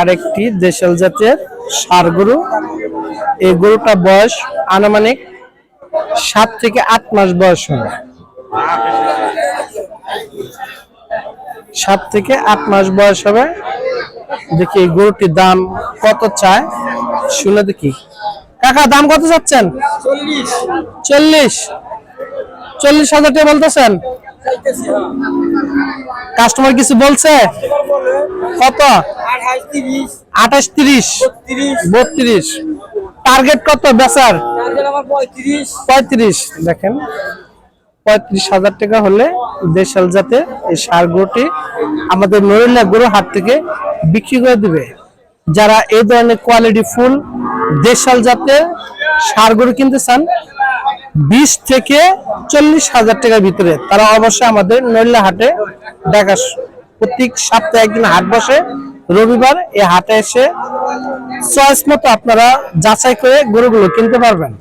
আরেকটি দেশাল জাতের ষাড় গরু। এই গরুটা বয়স আনুমানিক সাত থেকে আট মাস বয়স হবে। সাত থেকে আট মাস বয়স হবে। দেখি এই গরুটির দাম কত চায়? শুনে দেখি। কাকা দাম কত চাচ্ছেন? চল্লিশ। চল্লিশ। হাজার টাকা বলতেছেন? কাস্টমার কিছু বলছে? কত? আঠাশ তিরিশ বত্রিশ। টার্গেট কত বেচার? পঁয়ত্রিশ। দেখেন পঁয়ত্রিশ হাজার টাকা হলে দেশাল জাতে এই সার গরুটি আমাদের নরিলা গরু হাট থেকে বিক্রি করে দিবে। যারা এই ধরনের কোয়ালিটি ফুল দেশাল জাতে সার গরু কিনতে চান বিশ থেকে চল্লিশ হাজার টাকার ভিতরে তারা অবশ্যই আমাদের নরিলা হাটে দেখা প্রত্যেক সপ্তাহে একদিন হাট বসে রবিবার এই হাটে এসে চয়েস মতো আপনারা যাচাই করে গরুগুলো কিনতে পারবেন।